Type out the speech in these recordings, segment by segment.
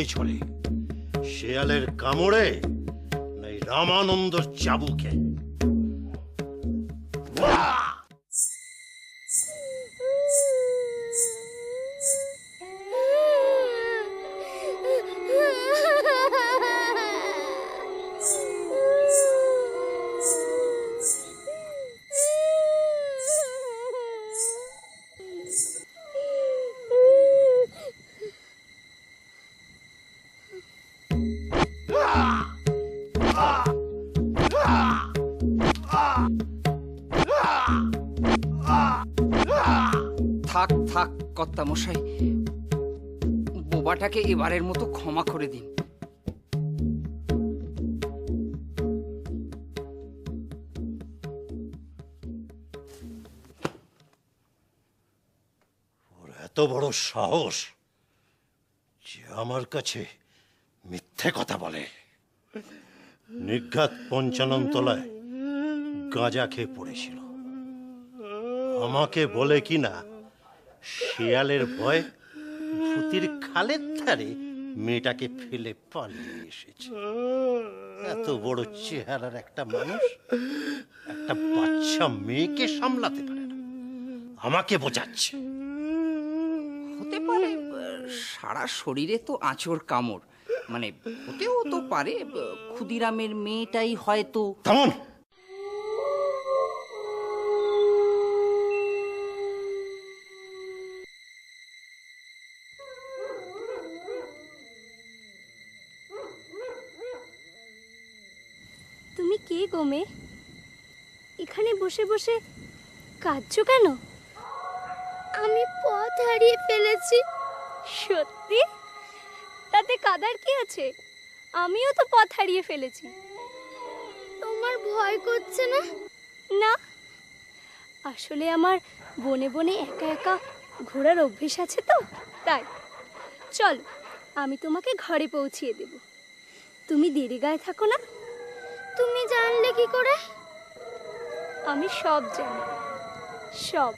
বল চলে। শেয়ালের কামড়ে নাই রামানন্দ চাবুকে। থাক কর্তা মশাই বোবাটাকে এবারের মতো ক্ষমা করে দিন। এত বড় সাহস যে আমার কাছে মিথ্যে কথা বলে। নির্ঘাত পঞ্চানন তলায় গাঁজা খেয়ে পড়েছিল। আমাকে বলে কি না শিয়ালের ভয় ভূতির খালের ধারে মেয়েটাকে ফেলে পালিয়ে এসেছে। এত বড় চেহারার একটা মানুষ একটা বাচ্চা মেয়েকে সামলাতে পারে না। আমাকে বোঝাচ্ছে। হতে পারে সারা শরীরে তো আঁচড় কামড়। মানে হতেও তো পারে ক্ষুদিরামের মেয়েটাই হয়তো থামুন! বসে বসে কাঁদছো কেন? আমি পথ হারিয়ে ফেলেছি। সত্যি? তাতে কাদার কি আছে? আমিও তো পথ হারিয়ে ফেলেছি। তোমার ভয় করছে না? না। আসলে আমার বনে বনে একা একা ঘোরার অভ্যেস আছে তো? তাই। চলো আমি তোমাকে ঘরে পৌঁছিয়ে দেব। তুমি দেরি গায়ে থাকো না। তুমি জানলে কি করে? আমি সব জানি। সব।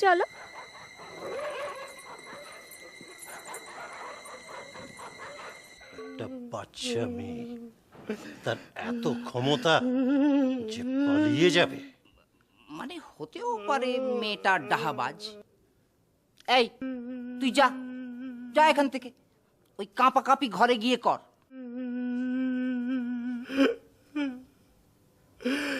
চলো। একটা বাচ্চা মেয়ে তার এত ক্ষমতা যে পালিয়ে যাবে। মানে হতেও পারে মেয়েটা ডাহাবাজ। এই তুই যা যা এখান থেকে। ওই কাঁপা কাঁপি ঘরে গিয়ে কর মামা গো ও মামা গো কি হয়েছে এত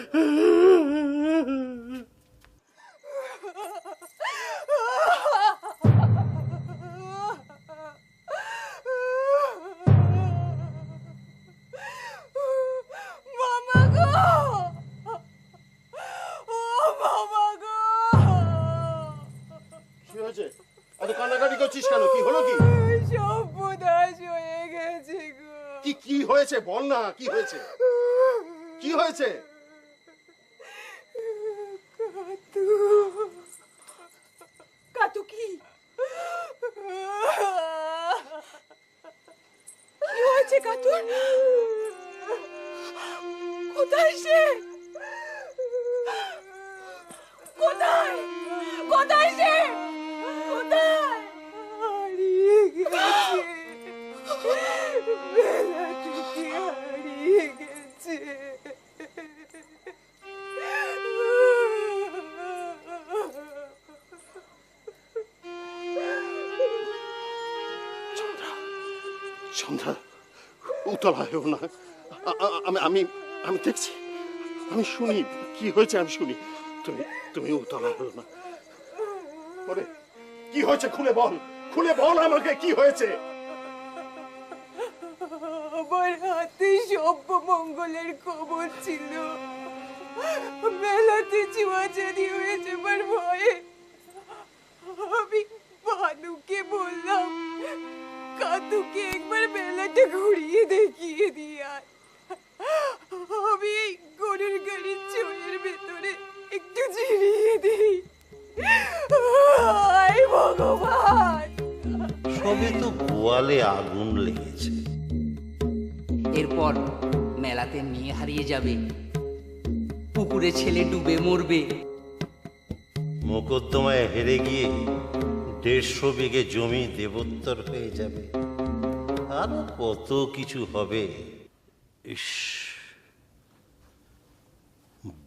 কান্নাকাটি করছিস কেন? কি হলো কি? সর্বনাশ হয়ে গেছে কি কি হয়েছে? বল না কি হয়েছে? কি হয়েছে? কাতু কাতু কি হয়েছে কাতু? কোথায় সে? কোথায়? কোথায় সে? হারিয়ে গেছে। হারিয়ে গেছে। সন্ধ্যা। উতলা হয়েও না। আমি আমি আমি দেখছি। আমি শুনি। কি হয়েছে আমি শুনি। তুমি তুমি উতলা হলো না। ওরে, কি হয়েছে? খুলে বল। খুলে বল আমাকে, কি হয়েছে? আমার হাতে সভ্য মঙ্গলের খবর ছিল। মেলাতে চুয়াচারি হয়ে যাবার ভয়ে। আমি ভানুকে বললাম কাতুকে একবার মেলাটা ঘুরিয়ে দেখিয়ে দিয়ে। আমি এই গরুর গাড়ির চোরের ভেতরে একটু জিরিয়ে দিই। আয় ভগবান। সবে তো গোয়ালে আগুন লেগেছে। এরপর মেলাতে মেয়ে হারিয়ে যাবে। পুকুরে ছেলে ডুবে মরবে। মোকদ্দমায় হেরে গিয়ে দেড়শো বিঘে জমি দেবোত্তর হয়ে যাবে। আরও কত কিছু হবে? ইস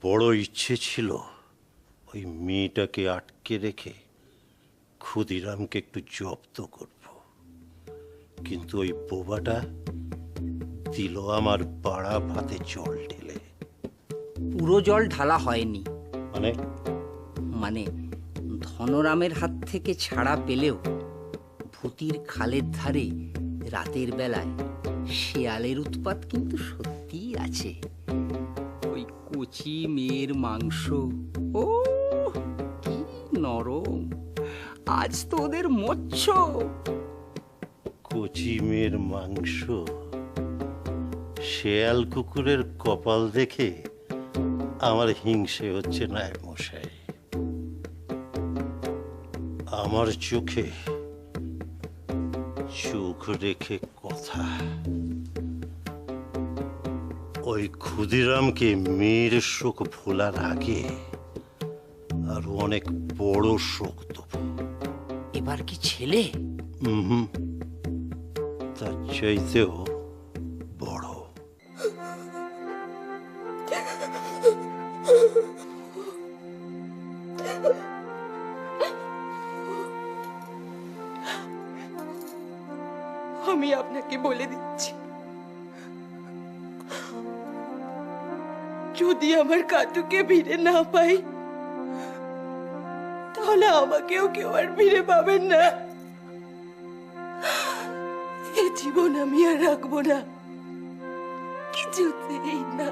বড় ইচ্ছে ছিল ওই মেয়েটাকে আটকে রেখে ক্ষুদিরামকে একটু জব্দ করব। কিন্তু ওই বোবাটা দিল আমার পাড়া ভাতে জল ঢেলে। পুরো জল ঢালা হয়নি। মানে? মানে ধনরামের হাত থেকে ছাড়া পেলেও ভূতির খালের ধারে রাতের বেলায় শেয়ালের উৎপাত কিন্তু সত্যিই আছে। ওই কচি মেয়ের মাংস, ও, কি নরম। আজ তো ওদের মচ্ছ। কচি মেয়ের মাংস, শেয়াল কুকুরের কপাল দেখে আমার হিংসে হচ্ছে না মশাই। আমার চোখে চোখ রেখে কথা। ওই ক্ষুদিরামকে মেয়ের শোক ভোলার আগে আর অনেক বড় শোক দেবো। এবার কি ছেলে? হুম। তার চাইতেও যদি আমার কাতুকে ভিড়ে না পাই, তাহলে আমাকেও কেউ আর ভিড়ে পাবেন না। এ জীবন আমি আর রাখব না। কিছুতেই না।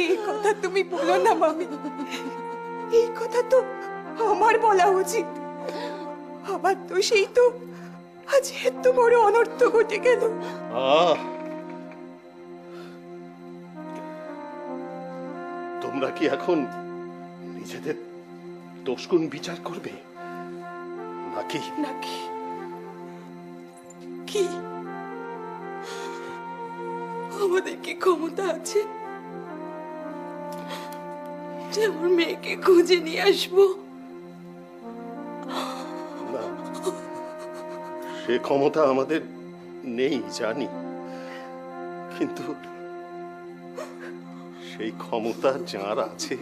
এই কথা তুমি বলো না, মামি। এই কথা তো আমার বলা উচিত। আমার তো সেই তো আজ এত বড় অনর্থ ঘটে গেল। আহ তোমরা কি এখন নিজেদের দোষগুণ বিচার করবে? নাকি? নাকি? কি? আমাদের কি ক্ষমতা আছে? যে আমার মেয়েকে খুঁজে নিয়ে আসব? সে ক্ষমতা আমাদের নেই জানি। কিন্তু সেই ক্ষমতা যার আছে,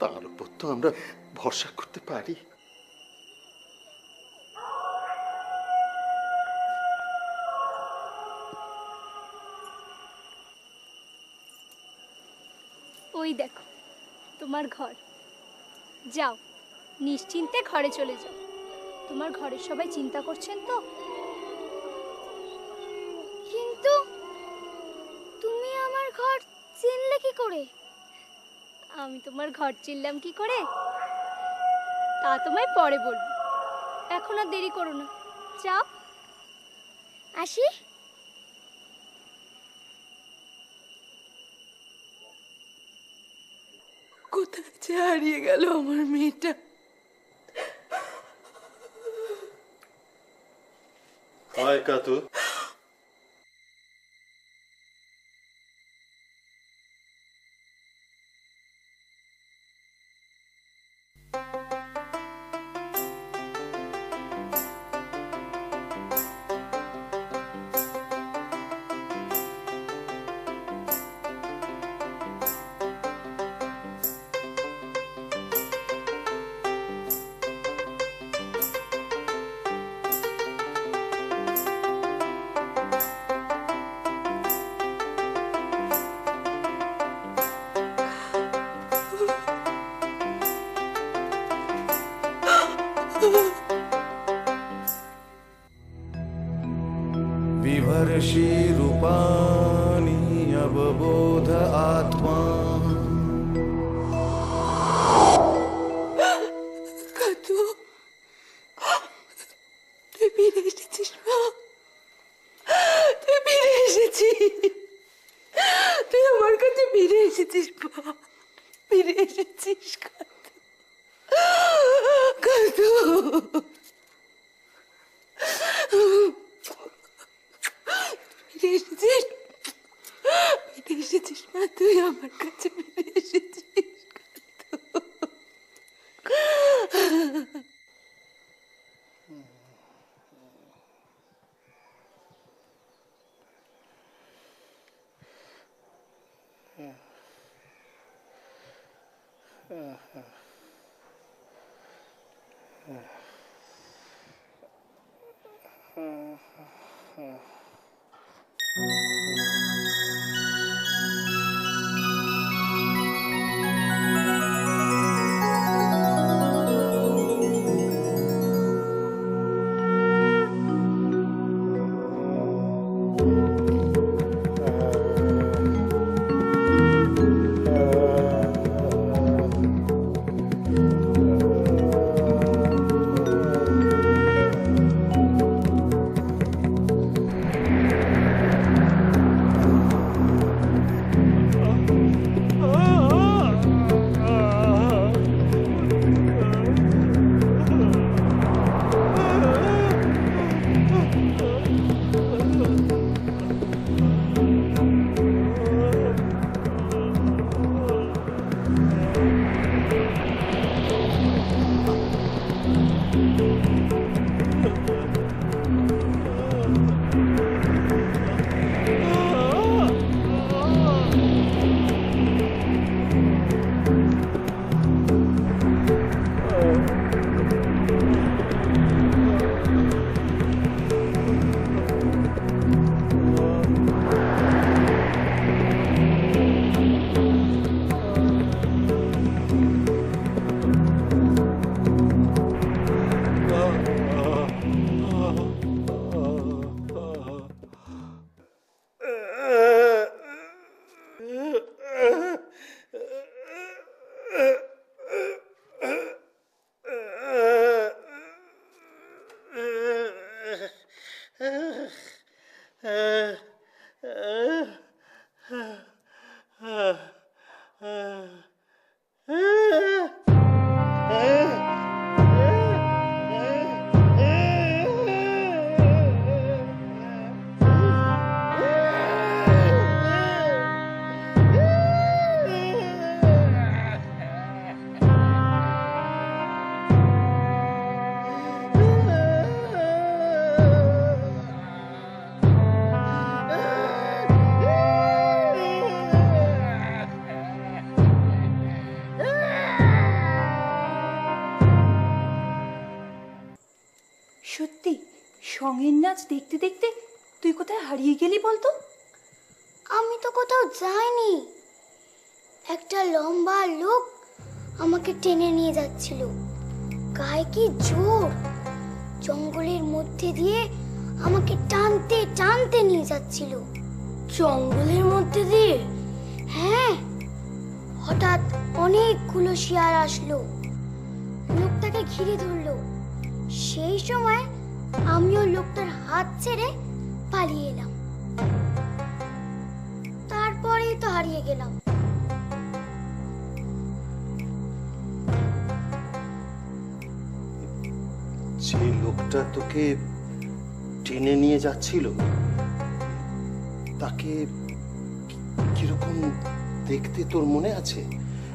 তার উপর তো আমরা ভরসা করতে পারি। ওই দেখো, তোমার ঘর। যাও, নিশ্চিন্তে ঘরে চলে যাও। তোমার ঘরের সবাই চিন্তা করছেন তো? করে? আমি তোমার ঘর চিনলাম কি করে? তা তোমায় পরে বলব। এখন আর দেরি করো না। যাও। আসি। কোথায় যে হারিয়ে গেল আমার মেয়েটা? হয় কাতু। बिभर्षि रूपाणि अवबोध आत्मा। সঙ্গের নাচ দেখতে দেখতে তুই কোথায় হারিয়ে গেলি বলতো? আমি তো কোথাও যাইনি। একটা লম্বা লোক আমাকে টেনে নিয়ে যাচ্ছিল। গায়ে কি জোর? জঙ্গলের মধ্যে দিয়ে আমাকে টানতে টানতে নিয়ে যাচ্ছিল। জঙ্গলের মধ্যে দিয়ে? হ্যাঁ হঠাৎ অনেকগুলো শিয়াল আসলো। লোকটাকে ঘিরে ধরলো। সেই সময় আমিও লোকটার হাত ছেড়ে পালিয়ে এলাম। তারপরেই তো হারিয়ে গেলাম। যে লোকটা তোকে টেনে নিয়ে যাচ্ছিল, তাকে কীরকম দেখতে তোর মনে আছে?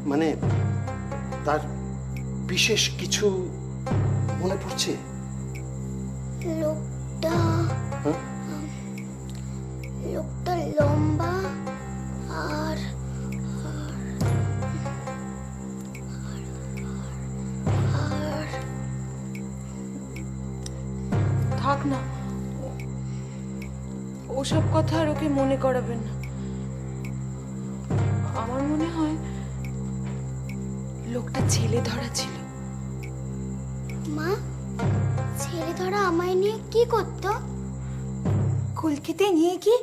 মানে তার বিশেষ কিছু মনে পড়ছে? লোকটা? লোকটা লম্বা আর আর থাক না। ওসব কথা আর ওকে মনে করাবেন না। আমার মনে হয় লোকটা ছেলে ধরা ছিল। কি করতো? কলকিতে নিয়ে কি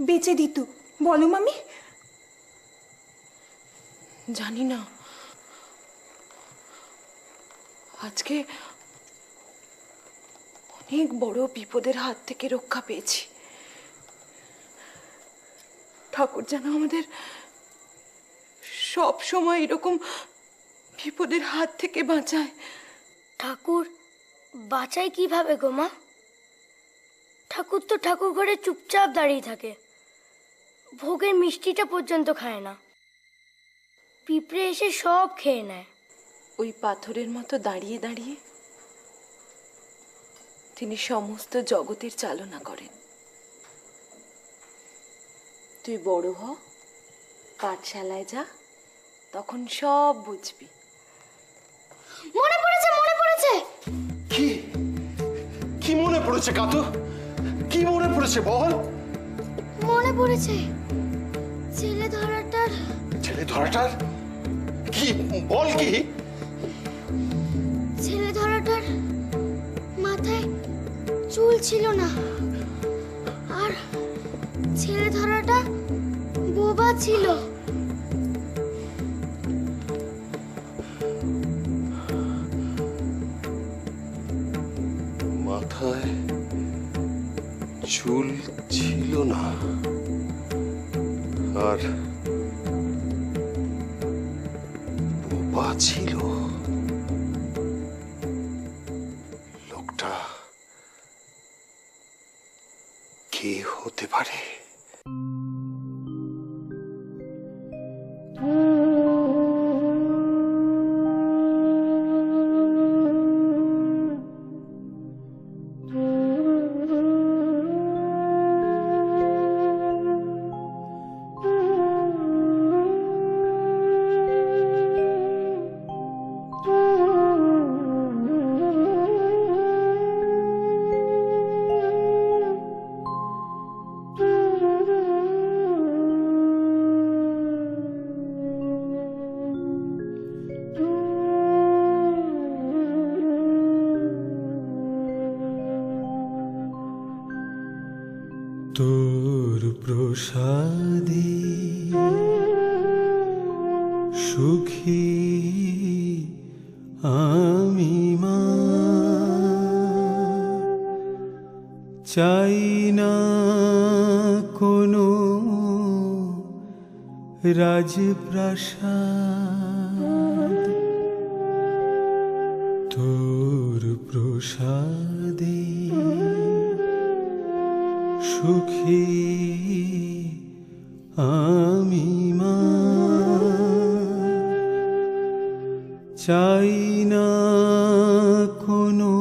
বেঁচে দিত। বলো মামি। জানি না। আজকে অনেক বড় বিপদের হাত থেকে রক্ষা পেয়েছি। ঠাকুর যেন আমাদের সব সময় এরকম বিপদের হাত থেকে বাঁচায়। ঠাকুর বাঁচায় কীভাবে গো মা? ঠাকুর তো ঠাকুর ঘরে চুপচাপ দাঁড়িয়ে থাকে। ভোগের মিষ্টিটা পর্যন্ত খায় না। পিঁপড়ে এসে সব খেয়ে নেয়। ওই পাথরের মতো দাঁড়িয়ে দাঁড়িয়ে তিনি সমস্ত জগতের চালনা করেন। তুই বড় হ পাঠশালায় যা তখন সব বুঝবি। মনে পড়েছে মনে পড়েছে! কি? কি মনে পড়েছে কাতু? কি মনে পড়েছে বল? মনে পড়েছে। ছেলে ধরাটার ছেলে ধরাটার? কি বল কি? ছেলে ধরাটার মাথায় চুল ছিল না। আর ছেলে ধরাটা বোবা ছিল। চুল ছিল না। আর বোবা ছিল। লোকটা কে হতে পারে? তোর প্রসাদে সুখী আমি মা। চাই না কোনো রাজপ্রাসাদ। তোর প্রসাদে সুখী আমি মা। চাই না কোনো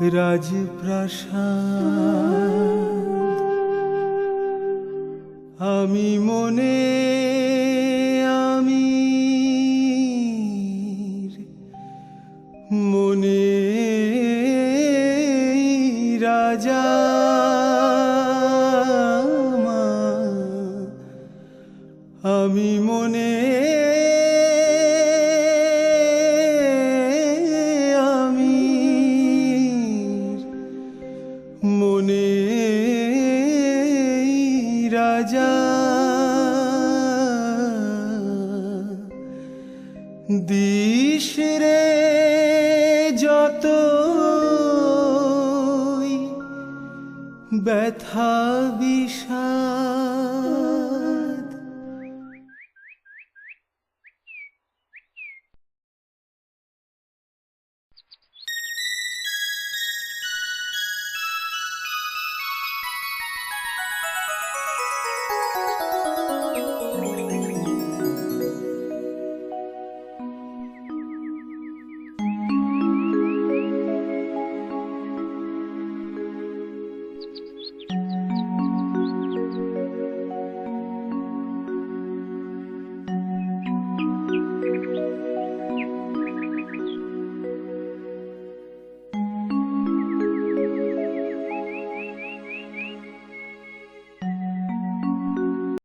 রাজপ্রাসাদ। আমি মনে আমি মনে আমি মনে